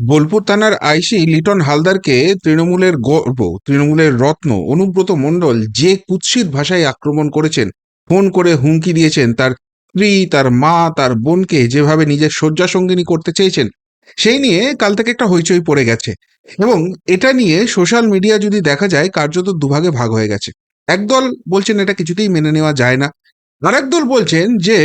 বোলপুর থানার আইসি লিটন হালদারকে তৃণমূলের গর্ব, তৃণমূলের রত্ন অনুব্রত মণ্ডল যে কুৎসিত ভাষায় আক্রমণ করেছেন, ফোন করে হুমকি দিয়েছেন, তার স্ত্রী, তার মা, তার বোনকে যেভাবে নিজের শয্যা সঙ্গিনী করতে চেয়েছেন, সেই নিয়ে কাল থেকে একটা হইচই পড়ে গেছে। এবং এটা নিয়ে সোশ্যাল মিডিয়া যদি দেখা যায়, কার্যত দুভাগে ভাগ হয়ে গেছে। একদল বলছেন এটা কিছুতেই মেনে নেওয়া যায় না। আর একদল বলছেন যে,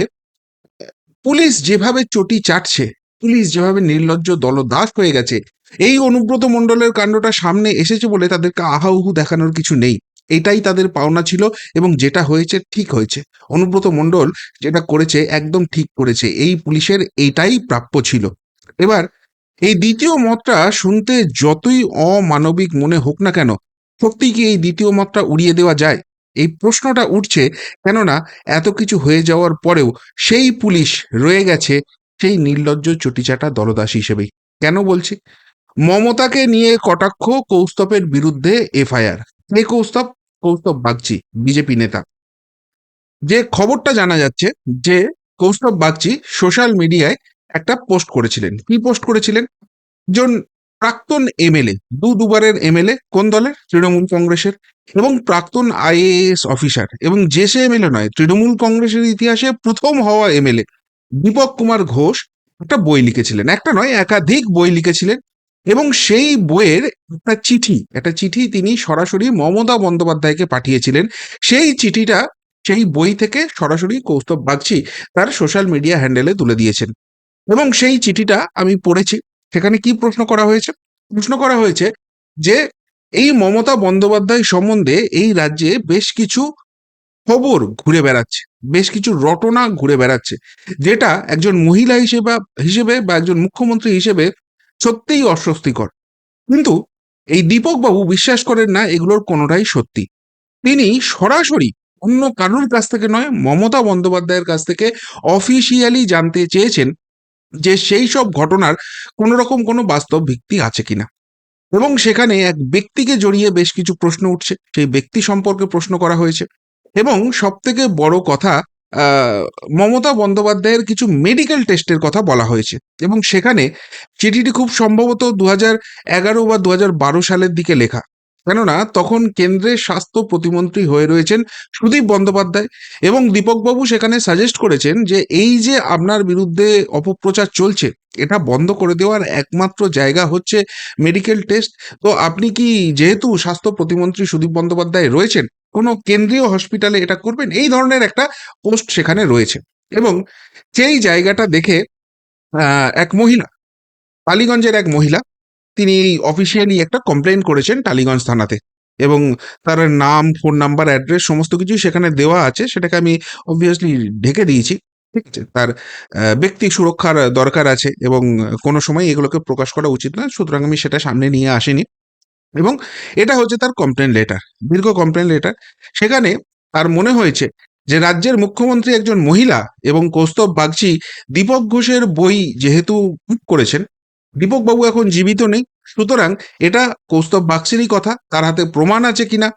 পুলিশ যেভাবে চটি চাটছে পুলিশ যেভাবে নির্লজ্জ, দলদাস হয়ে গেছে, এই অনুব্রত মণ্ডলের কাণ্ডটা সামনে এসেছে বলে তাদেরকে আহাউহু দেখানোর কিছু নেই। এটাই তাদের পাওনা ছিল এবং যেটা হয়েছে ঠিক হয়েছে। অনুব্রত মণ্ডল যেটা করেছে একদম ঠিক করেছে। এই পুলিশের এটাই প্রাপ্য ছিল। এবার, এই দ্বিতীয় মতটা শুনতে যতই অমানবিক মনে হোক না কেন সত্যি কি এই দ্বিতীয় মতটা উড়িয়ে দেওয়া যায়? এই প্রশ্নটা উঠছে কেননা এত কিছু হয়ে যাওয়ার পরেও সেই পুলিশ রয়ে গেছে সেই নির্লজ্জ চটিচাটা দলদাস হিসেবেই কেন বলছি? মমতাকে নিয়ে কটাক্ষ কৌস্তবের বিরুদ্ধে এফআইআর। কে কৌস্তব কৌস্তব বাগচি, বিজেপি নেতা। যে খবরটা জানা যাচ্ছে যে কৌস্তব বাগচি সোশ্যাল মিডিয়ায় একটা পোস্ট করেছিলেন। কি পোস্ট করেছিলেন? জন প্রাক্তন এমএলএ, দু দুবারের এমএলএ কোন দলের? তৃণমূল কংগ্রেসের। এবং প্রাক্তন আইএএস অফিসার। এবং যে সে এমএলএ নয়, তৃণমূল কংগ্রেসের ইতিহাসে প্রথম হওয়া এমএলএ। দীপক কুমার ঘোষ একটা বই লিখেছিলেন। একটা নয়, একাধিক বই লিখেছিলেন এবং সেই বইয়ের একটা চিঠি একটা চিঠি তিনি সরাসরি মমতা বন্দ্যোপাধ্যায়কে পাঠিয়েছিলেন। সেই চিঠিটা সেই বই থেকে সরাসরি কৌস্তব বাগচি তার সোশ্যাল মিডিয়া হ্যান্ডেলে তুলে দিয়েছেন। এবং সেই চিঠিটা আমি পড়েছি। সেখানে কি প্রশ্ন করা হয়েছে? প্রশ্ন করা হয়েছে যে এই মমতা বন্দ্যোপাধ্যায় সম্বন্ধে এই রাজ্যে বেশ কিছু খবর ঘুরে বেড়াচ্ছে। বেশ কিছু রটনা ঘুরে বেড়াচ্ছে, যেটা একজন মহিলা হিসেবে হিসেবে বা একজন মুখ্যমন্ত্রী হিসেবে সত্যিই অস্বস্তিকর। কিন্তু এই দীপক বাবু বিশ্বাস করেন না এগুলোর কোনোটাই সত্যি। তিনি সরাসরি অন্য কারোর কাছ থেকে নয়, মমতা বন্দ্যোপাধ্যায়ের কাছ থেকে অফিসিয়ালি জানতে চেয়েছেন যে সেই সব ঘটনার কোনো রকম কোনো বাস্তব ভিত্তি আছে কিনা। এবং সেখানে এক ব্যক্তিকে জড়িয়ে বেশ কিছু প্রশ্ন উঠছে, সেই ব্যক্তি সম্পর্কে প্রশ্ন করা হয়েছে। এবং সব থেকে বড় কথা মমতা বন্দ্যোপাধ্যায়ের কিছু মেডিকেল টেস্টের কথা বলা হয়েছে। এবং সেখানে চিঠিটি খুব সম্ভবত দু এগারো বা দু বারো সালের দিকে লেখা। কেননা, তখন কেন্দ্রের স্বাস্থ্য প্রতিমন্ত্রী হয়ে রয়েছেন সুদীপ বন্দ্যোপাধ্যায় এবং দীপকবাবু সেখানে সাজেস্ট করেছেন যে, এই যে আপনার বিরুদ্ধে অপপ্রচার চলছে, এটা বন্ধ করে দেওয়ার একমাত্র জায়গা হচ্ছে মেডিকেল টেস্ট তো আপনি কি যেহেতু স্বাস্থ্য প্রতিমন্ত্রী সুদীপ বন্দ্যোপাধ্যায় রয়েছেন কোনো কেন্দ্রীয় হসপিটালে এটা করবেন, এই ধরনের একটা পোস্ট সেখানে রয়েছে। এবং সেই জায়গাটা দেখে এক মহিলা, টালিগঞ্জের এক মহিলা, তিনি এই অফিসিয়ালি একটা কমপ্লেন করেছেন টালিগঞ্জ থানাতে। এবং তার নাম ফোন নাম্বার অ্যাড্রেস সমস্ত কিছুই সেখানে দেওয়া আছে, সেটাকে আমি অবভিয়াসলি ঢেকে দিয়েছি, ঠিক আছে? তার ব্যক্তি সুরক্ষার দরকার আছে এবং কোনো সময় এগুলোকে প্রকাশ করা উচিত না, সুতরাং আমি সেটা সামনে নিয়ে আসিনি। এবং এটা হচ্ছে তার কমপ্লেন লেটার দীর্ঘ কমপ্লেন লেটার সেখানে তার মনে হয়েছে যে রাজ্যের মুখ্যমন্ত্রী একজন মহিলা এবং কৌস্তব বাগচি দীপক ঘোষের বই যেহেতু করেছেন দীপক বাবু এখন জীবিত নেই। সুতরাং এটা কৌস্তব বাগচিরই কথা, তার হাতে প্রমাণ আছে কিনা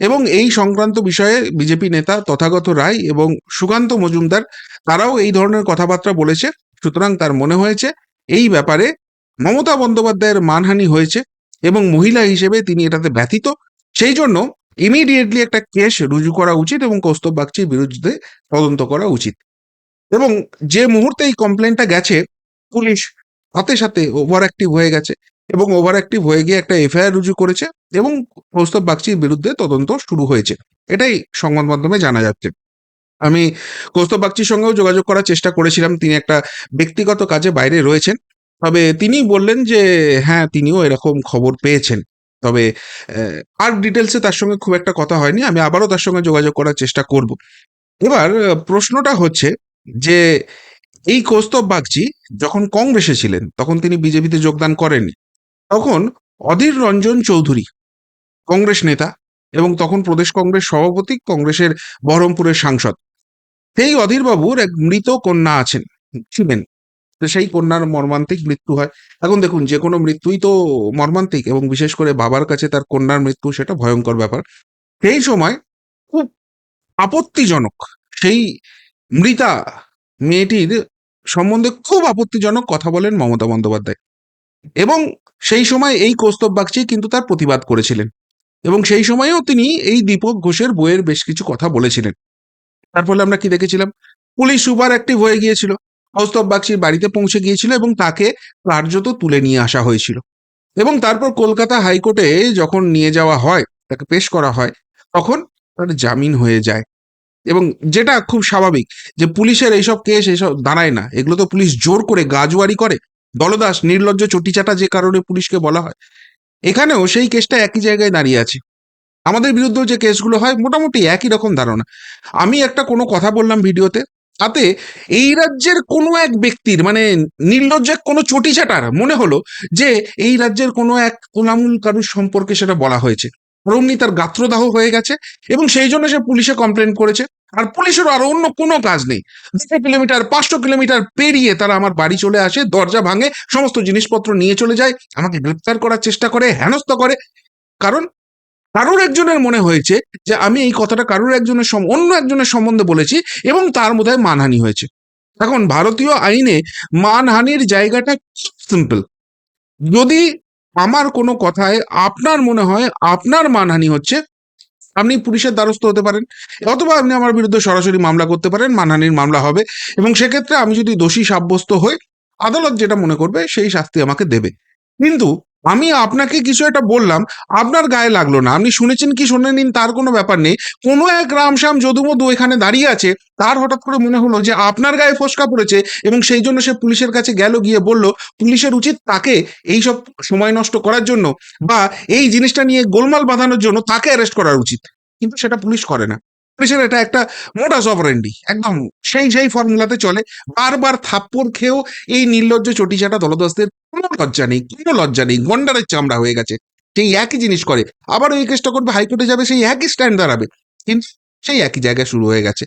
এবং এই সংক্রান্ত বিষয়ে বিজেপি নেতা তথাগত রায় এবং সুকান্ত মজুমদার, তারাও এই ধরনের কথাবার্তা বলেছে। সুতরাং তার মনে হয়েছে এই ব্যাপারে মমতা বন্দ্যোপাধ্যায়ের মানহানি হয়েছে। এবং মহিলা হিসেবে তিনি এটাতে ব্যথিত। সেই জন্য ইমিডিয়েটলি একটা কেস রুজু করা উচিত এবং কৌস্তব বাগচির বিরুদ্ধে তদন্ত করা উচিত। এবং যে মুহূর্তে এই কমপ্লেনটা গেছে, পুলিশ সাথে সাথে ওভার অ্যাক্টিভ হয়ে গেছে এবং ওভার অ্যাক্টিভ হয়ে গিয়ে একটা এফআইআর রুজু করেছে এবং কৌস্তব বাগচির বিরুদ্ধে তদন্ত শুরু হয়েছে। এটাই সংবাদ মাধ্যমে জানা যাচ্ছে। আমি কৌস্তব বাগচির সঙ্গেও যোগাযোগ করার চেষ্টা করেছিলাম। তিনি একটা ব্যক্তিগত কাজে বাইরে রয়েছেন। তবে তিনি বললেন যে হ্যাঁ তিনিও এরকম খবর পেয়েছেন। তবে আর ডিটেলসে তার সঙ্গে খুব একটা কথা হয়নি, আমি আবারও তার সঙ্গে যোগাযোগ করার চেষ্টা করব। এবার প্রশ্নটা হচ্ছে যে, এই কৌস্তব বাগচি যখন কংগ্রেসে ছিলেন, তখন তিনি বিজেপিতে যোগদান করেননি। তখন অধীর রঞ্জন চৌধুরী, কংগ্রেস নেতা এবং তখন প্রদেশ কংগ্রেস সভাপতি, কংগ্রেসের বহরমপুরের সাংসদ, সেই অধীরবাবুর এক মৃত কন্যা আছেন, ছিলেন। তো সেই কন্যার মর্মান্তিক মৃত্যু হয়। এখন দেখুন যে কোনো মৃত্যুই তো মর্মান্তিক এবং বিশেষ করে বাবার কাছে তার কন্যার মৃত্যু সেটা ভয়ঙ্কর ব্যাপার। সেই সময় খুব আপত্তিজনক সেই মৃতা মেয়েটির সম্বন্ধে খুব আপত্তিজনক কথা বলেন মমতা বন্দ্যোপাধ্যায়। এবং সেই সময় এই কৌস্তব বাগচি কিন্তু তার প্রতিবাদ করেছিলেন। এবং সেই সময়েও তিনি এই দীপক ঘোষের বইয়ের বেশ কিছু কথা বলেছিলেন। তার ফলে আমরা কি দেখেছিলাম? পুলিশ সুপার অ্যাক্টিভ হয়ে গিয়েছিল। কৌস্তব বাগচির বাড়িতে পৌঁছে গিয়েছিল এবং তাকে কার্যত তুলে নিয়ে আসা হয়েছিল। এবং তারপর কলকাতা হাইকোর্টে যখন নিয়ে যাওয়া হয়, তাকে পেশ করা হয়, তখন তার জামিন হয়ে যায়। এবং যেটা খুব স্বাভাবিক যে পুলিশের এইসব কেস এইসব দাঁড়ায় না। এগুলো তো পুলিশ জোর করে গাজুয়ারি করে। দলদাস, নির্লজ্জ চটিচাটা যে কারণে পুলিশকে বলা হয়, এখানেও সেই কেসটা একই জায়গায় দাঁড়িয়ে আছে। আমাদের বিরুদ্ধে যে কেসগুলো হয়, মোটামুটি একই রকম ধারণা। আমি একটা কোনো কথা বললাম ভিডিওতে তাতে এই রাজ্যের কোনো এক ব্যক্তির মানে নির্লজ্জ এক কোনো চটিচাটার মনে হলো যে এই রাজ্যের কোনো এক কোলামুল কারুর সম্পর্কে সেটা বলা হয়েছে। অমনি তার গাত্রদাহ হয়ে গেছে এবং সেই জন্য সে পুলিশে কমপ্লেন করেছে। আর পুলিশেরও আর অন্য কোনো কাজ নেই। দুশো কিলোমিটার, পাঁচশো কিলোমিটার পেরিয়ে তারা আমার বাড়ি চলে আসে, দরজা ভাঙে, সমস্ত জিনিসপত্র নিয়ে চলে যায়, আমাকে গ্রেপ্তার করার চেষ্টা করে, হেনস্থা করে। কারণ কারোর একজনের মনে হয়েছে যে আমি এই কথাটা কারোর একজনের অন্য একজনের সম্বন্ধে বলেছি এবং তার মধ্যে মানহানি হয়েছে। এখন ভারতীয় আইনে মানহানির জায়গাটা সিম্পল যদি আমার কোনো কথায় আপনার মনে হয় আপনার মানহানি হচ্ছে, আপনি পুলিশের দ্বারস্থ হতে পারেন, অথবা আপনি আমার বিরুদ্ধে সরাসরি মামলা করতে পারেন, মানহানির মামলা হবে, এবং সেক্ষেত্রে আমি যদি দোষী সাব্যস্ত হই, আদালত যেটা মনে করবে সেই শাস্তি আমাকে দেবে। কিন্তু আমি আপনাকে কিছু একটা বললাম, আপনার গায়ে লাগল না। আপনি শুনেছেন কি, শুনে নিন, তার কোনো ব্যাপার নেই। কোনো এক রামশ্যাম যদুমধু এখানে দাঁড়িয়ে আছে, তার হঠাৎ করে মনে হলো যে আপনার গায়ে ফসকা পড়েছে এবং সেই জন্য সে পুলিশের কাছে গেল, গিয়ে বলল, পুলিশের উচিত তাকে এই সব সময় নষ্ট করার জন্য বা এই জিনিসটা নিয়ে গোলমাল বাঁধানোর জন্য তাকে অ্যারেস্ট করা উচিত। কিন্তু সেটা পুলিশ করে না। পুলিশের এটা একটা মোটাস অপারেন্ডি একদম সেই সেই ফর্মুলাতে চলে। বারবার থাপ্পড় খেয়েও এই নির্লজ্জ চটিচাটা দলদস্তের কোনো লজ্জা নেই, কোনো লজ্জা নেই, গন্ডারের চামড়া হয়ে গেছে। সেই একই জিনিস করে, আবার ওই কেসটা করবে, হাইকোর্টে যাবে, সেই একই স্ট্যান্ড দাঁড়াবে। কিন্তু সেই একই জায়গায় শুরু হয়ে গেছে।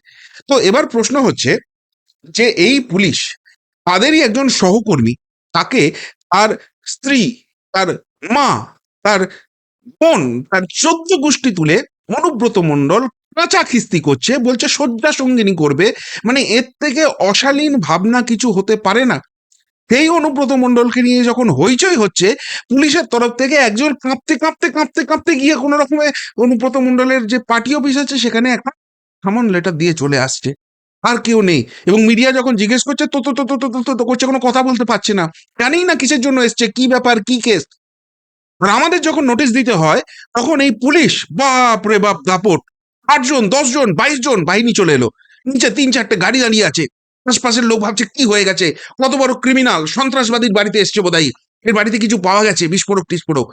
তো এবার প্রশ্ন হচ্ছে যে এই পুলিশ তাদেরই একজন সহকর্মী, তাকে তার স্ত্রী, তার মা, তার বোন, তার চোদ্দ গোষ্ঠী তুলে অনুব্রত মন্ডল কাঁচা খিস্তি করছে, বলছে, শয্যা সঙ্গিনী করবে। মানে এর থেকে অশালীন ভাবনা কিছু হতে পারে না। সেই অনুব্রত মন্ডলকে নিয়ে যখন হইচই হচ্ছে, পুলিশের তরফ থেকে একজন কাঁপতে কাঁপতে কাঁপতে কাঁপতে গিয়ে কোনো রকমে অনুব্রত মন্ডলের যে পার্টি অফিস আছে, সেখানে একটা সামন লেটার দিয়ে চলে আসছে। আর কেউ নেই। এবং মিডিয়া যখন জিজ্ঞেস করছে, তো তো তো তো তো করছে? কোনো কথা বলতে পারছে না। জানেই না কিসের জন্য এসছে, কি ব্যাপার, কি কেস আর আমাদের যখন নোটিশ দিতে হয়, তখন এই পুলিশ, বাপ রে বাপ, দাপট। আটজন দশজন বাইশ জন বাহিনী চলে এলো। নিচে তিন চারটে গাড়ি দাঁড়িয়ে আছে। আশপাশের লোক ভাবছে, কি হয়ে গেছে? কত বড় ক্রিমিনাল সন্ত্রাসবাদীর বাড়িতে এসছে বোধহয়। এর বাড়িতে কিছু পাওয়া গেছে, বিস্ফোরক, টিস্ফোরক।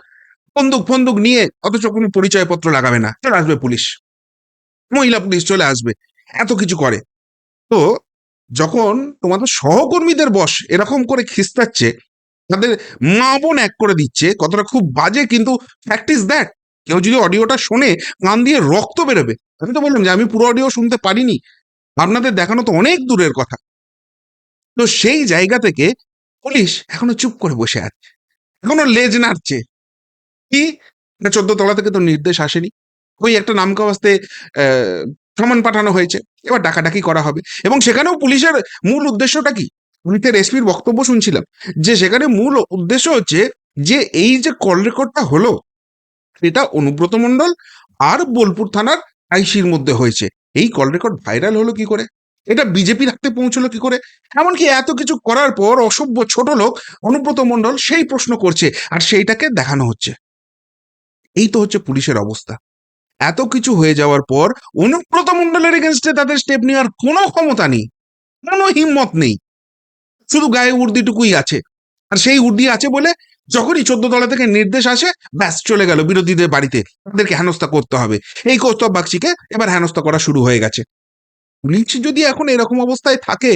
বন্দুক, ফন্দুক নিয়ে অথচ কোনো পরিচয়পত্র লাগাবে না। চলে আসবে পুলিশ। মহিলা পুলিশ চলে আসবে। এত কিছু করে। তো যখন তোমাদের সহকর্মীদের বস এরকম করে খিস্তাচ্ছে তাদের মা বোন এক করে দিচ্ছে, কতটা খুব বাজে, কিন্তু ফ্যাক্ট ইজ দ্যাট কেউ যদি অডিওটা শোনে, কান দিয়ে রক্ত বেরোবে। আমি তো বললাম যে, আমি পুরো অডিও শুনতে পারিনি। আপনাদের দেখানো তো অনেক দূরের কথা। তো সেই জায়গা থেকে পুলিশ এখনও চুপ করে বসে আছে। এখনও লেজ নাড়ছে। কি? না চোদ্দ তলা থেকে তো নির্দেশ আসেনি। ওই একটা নামকা বাস্তে সমান পাঠানো হয়েছে। এবার ডাকাডাকি করা হবে। এবং সেখানেও পুলিশের মূল উদ্দেশ্যটা কি? পুলিশের এসপির বক্তব্য শুনছিলাম, যে সেখানে মূল উদ্দেশ্য হচ্ছে যে এই যে কল রেকর্ডটা হলো এটা অনুব্রত মণ্ডল আর বোলপুর থানার আইসির মধ্যে হয়েছে। এই কল রেকর্ড ভাইরাল হলো কি করে? এটা বিজেপির হাতে পৌঁছলো কি করে? এমনকি এত কিছু করার পর অসভ্য ছোট লোক অনুব্রত মণ্ডল সেই প্রশ্ন করছে আর সেইটাকে দেখানো হচ্ছে। এই তো হচ্ছে পুলিশের অবস্থা। এত কিছু হয়ে যাওয়ার পর অনুব্রত মণ্ডলের এগেনস্টে তাদের স্টেপ নেওয়ার কোনো ক্ষমতা নেই, কোনো হিম্মত নেই। শুধু গায়ে উর্দিটুকুই আছে। আর সেই উর্দি আছে বলে যখনই চোদ্দ তলা থেকে নির্দেশ আসে, ব্যাস চলে গেল বিরোধীদের বাড়িতে। তাদেরকে হেনস্থা করতে হবে। এই কৌস্তব বাগচিকে এবার হেনস্থা করা শুরু হয়ে গেছে। পুলিশ যদি এখন এরকম অবস্থায় থাকে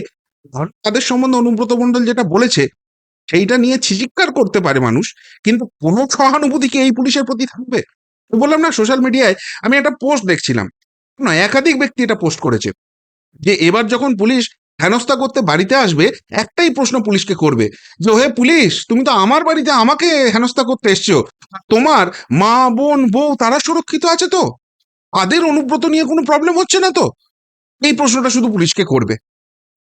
তাদের সম্বন্ধে অনুব্রত মণ্ডল যেটা বলেছে, সেইটা নিয়ে ছিচিৎকার করতে পারে মানুষ, কিন্তু কোনো সহানুভূতি কি এই পুলিশের প্রতি থাকবে? বললাম না সোশ্যাল মিডিয়ায় আমি একটা পোস্ট দেখছিলাম। না, একাধিক ব্যক্তি এটা পোস্ট করেছে। যে এবার যখন পুলিশ হেনস্থা করতে বাড়িতে আসবে, একটাই প্রশ্ন পুলিশকে করবে। যে হে পুলিশ, তুমি তো আমার বাড়িতে আমাকে হেনস্থা করতে এসছো। তোমার মা, বোন, বউ, তারা সুরক্ষিত আছে তো? তাদের অনুব্রত নিয়ে কোনো প্রবলেম হচ্ছে না তো? এই প্রশ্নটা শুধু পুলিশকে করবে।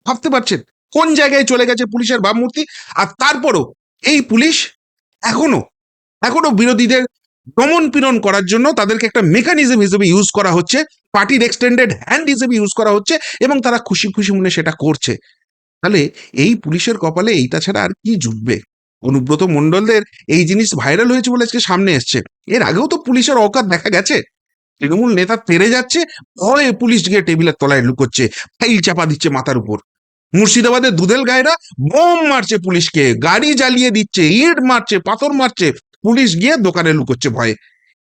ভাবতে পারছেন কোন জায়গায় চলে গেছে পুলিশের ভাবমূর্তি? আর তারপরও এই পুলিশ এখনও এখনও বিরোধীদের দমন পীড়ন করার জন্য তাদেরকে একটা মেকানিজম হিসেবে ইউজ করা হচ্ছে। পার্টির এক্সটেন্ডেড হ্যান্ড হিসেবে ইউজ করা হচ্ছে এবং তারা খুশি খুশি মনে সেটা করছে। তাহলে এই পুলিশের কপালে এইটা ছাড়া আর কি জুটবে? অনুব্রত মণ্ডলদের এই জিনিস ভাইরাল হয়েছে বলে আজকে সামনে এসছে। এর আগেও তো পুলিশের অকাত দেখা গেছে। তৃণমূল নেতা তেরে যাচ্ছে, ভয়ে পুলিশ গিয়ে টেবিলের তলায় লুকোচ্ছে, ফাইল চাপা দিচ্ছে মাথার উপর। মুর্শিদাবাদের দুধেল গায়েরা বোম মারছে পুলিশকে, গাড়ি জ্বালিয়ে দিচ্ছে, ইট মারছে, পাথর মারছে, পুলিশ গিয়ে দোকানে লুকোচ্ছে ভয়ে।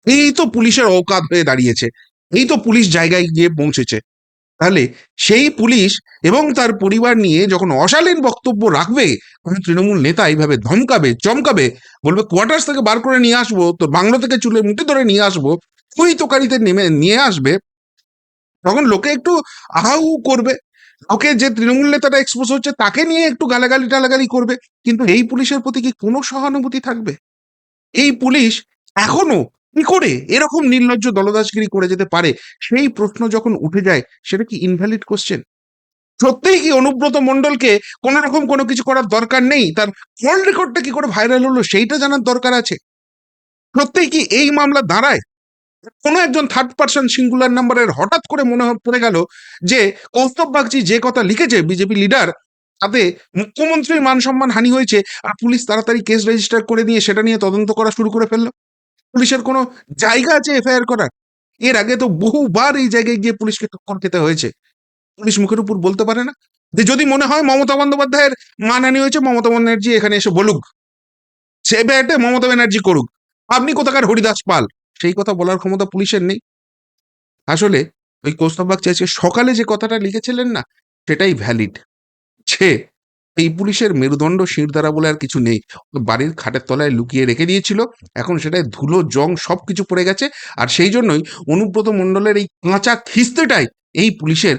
এই তো পুলিশের অকাত হয়ে দাঁড়িয়েছে। এই তো পুলিশ জায়গায় গিয়ে পৌঁছেছে। তাহলে সেই পুলিশ এবং তার পরিবার নিয়ে যখন অশালীন বক্তব্য রাখবে, তখন তৃণমূল নেতা এইভাবে ধমকাবে, চমকাবে, বলবে কোয়ার্টার্স থেকে বার করে নিয়ে আসব তো বাংলো থেকে চুলে মুঠি ধরে নিয়ে আসব, তুই তোকারিতে নেমে, নিয়ে আসবে। তখন লোকে একটু আহাউ করবে। লোকে যে তৃণমূল নেতাটা এক্সপোজ হচ্ছে, তাকে নিয়ে একটু গালাগালি টালাগালি করবে। কিন্তু এই পুলিশের প্রতি কি কোনো সহানুভূতি থাকবে? এই পুলিশ এখনও কি করে? এরকম নির্লজ্জ দলদাসগিরি করে যেতে পারে? সেই প্রশ্ন যখন উঠে যায়, সেটা কি ইনভ্যালিড কোশ্চেন সত্যিই কি অনুব্রত মণ্ডলকে কোন রকম কোনো কিছু করার দরকার নেই? তার কল রেকর্ডটা কি করে ভাইরাল হলো, সেইটা জানার দরকার আছে। সত্যিই কি এই মামলা দাঁড়ায়? কোনো একজন থার্ড পার্সন সিঙ্গুলার নাম্বারের হঠাৎ করে মনে পড়ে গেল যে, কৌস্তব বাগচি যে কথা লিখেছে বিজেপি লিডার তাতে মুখ্যমন্ত্রীর মান সম্মান হানি হয়েছে, আর পুলিশ তাড়াতাড়ি কেস রেজিস্টার করে নিয়ে সেটা নিয়ে তদন্ত করা শুরু করে ফেলল। পুলিশের কোনো জায়গা আছে এফআইআর করার? এর আগে তো বহুবার এই জায়গায় গিয়ে পুলিশকে টক্কর খেতে হয়েছে। পুলিশ মুখের উপর বলতে পারে না। যে যদি মনে হয় মমতা বন্দ্যোপাধ্যায়ের মানহানি হয়েছে, মমতা ব্যানার্জি এখানে এসে বলুক। সে ব্যাটে মমতা ব্যানার্জি করুক। আপনি কোথাকার হরিদাস পাল? সেই কথা বলার ক্ষমতা পুলিশের নেই। আসলে ওই কৌস্তববাগ চাইছে সকালে যে কথাটা লিখেছিলেন না, সেটাই ভ্যালিড যে এই পুলিশের মেরুদণ্ড শিরদাঁড়া বলে আর কিছু নেই। বাড়ির খাটের তলায় লুকিয়ে রেখে দিয়েছিল। এখন সেটাই ধুলো, জং সব কিছু পড়ে গেছে। আর সেই জন্যই অনুব্রত মণ্ডলের এই কাঁচা খিস্তেটাই এই পুলিশের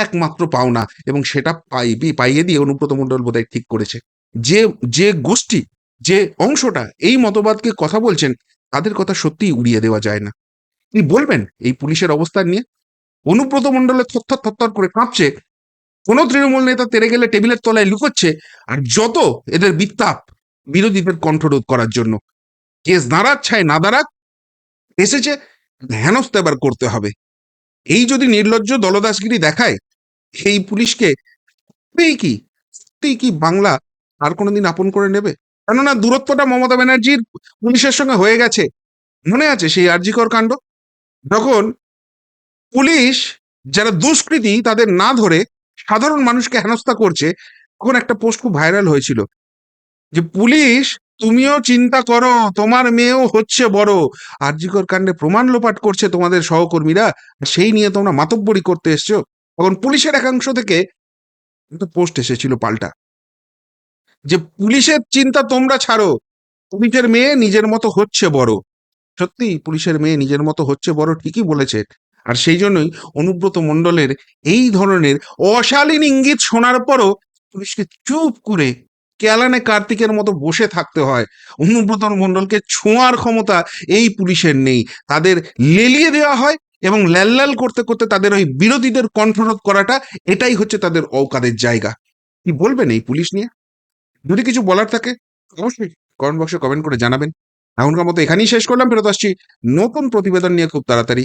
একমাত্র পাওনা এবং সেটা পাইবি পাইয়ে দিয়ে অনুব্রত মণ্ডল বোধহয় ঠিক করেছে। যে যে গোষ্ঠী, যে অংশটা এই মতবাদকে কথা বলছেন, তাদের কথা সত্যিই উড়িয়ে দেওয়া যায় না। তিনি বলবেন এই পুলিশের অবস্থান নিয়ে? অনুব্রত মণ্ডলের থরথর থরথর করে কাঁপছে। কোনো তৃণমূল নেতা তেরে গেলে টেবিলের তলায় লুকোচ্ছে আর যত এদের বিত্তাপ বিরোধীদের কণ্ঠরোধ করার জন্য। কেস দাঁড়াক ছায় না দাঁড়াক, এসেছে হেনস্থ এবার করতে হবে। এই যদি নির্লজ্জ দলদাসগিরি দেখায়, সেই পুলিশকে সত্যিই কি কি বাংলা আর কোনোদিন আপন করে নেবে? কেননা দূরত্বটা মমতা ব্যানার্জির পুলিশের সঙ্গে হয়ে গেছে। মনে আছে সেই আরজিকর কাণ্ড? যখন পুলিশ যারা দুষ্কৃতী তাদের না ধরে সাধারণ মানুষকে হেনস্থা করছে, তখন একটা পোস্ট খুব ভাইরাল হয়েছিল যে, পুলিশ, তুমিও চিন্তা করো, তোমার মেয়েও হচ্ছে বড়। আরজিকর কাণ্ডে প্রমাণ লোপাট করছে তোমাদের সহকর্মীরা সেই নিয়ে তোমরা মাতব্বরি করতে এসছো। তখন পুলিশের একাংশ থেকে একটা পোস্ট এসেছিল পাল্টা। যে, পুলিশের চিন্তা তোমরা ছাড়ো, পুলিশের মেয়ে নিজের মতো হচ্ছে বড়। সত্যি পুলিশের মেয়ে নিজের মতো হচ্ছে বড় ঠিকই বলেছে। আর সেই জন্যই অনুব্রত মণ্ডলের এই ধরনের অশালীন ইঙ্গিত শোনার পরও পুলিশকে চুপ করে কেলানে কার্তিকের মতো বসে থাকতে হয়। অনুব্রত মণ্ডলকে ছোঁয়ার ক্ষমতা এই পুলিশের নেই। তাদের লেলিয়ে দেওয়া হয় এবং ল্যাল করতে করতে তাদের ওই বিরোধীদের কণ্ঠরোধ করাটা এটাই হচ্ছে তাদের অকাদের জায়গা। কি বলবেন এই পুলিশ নিয়ে? যদি কিছু বলার থাকে অবশ্যই কমেন্ট বক্সে কমেন্ট করে জানাবেন। এখনকার মতো এখানেই শেষ করলাম। ফেরত আসছি নতুন প্রতিবেদন নিয়ে খুব তাড়াতাড়ি।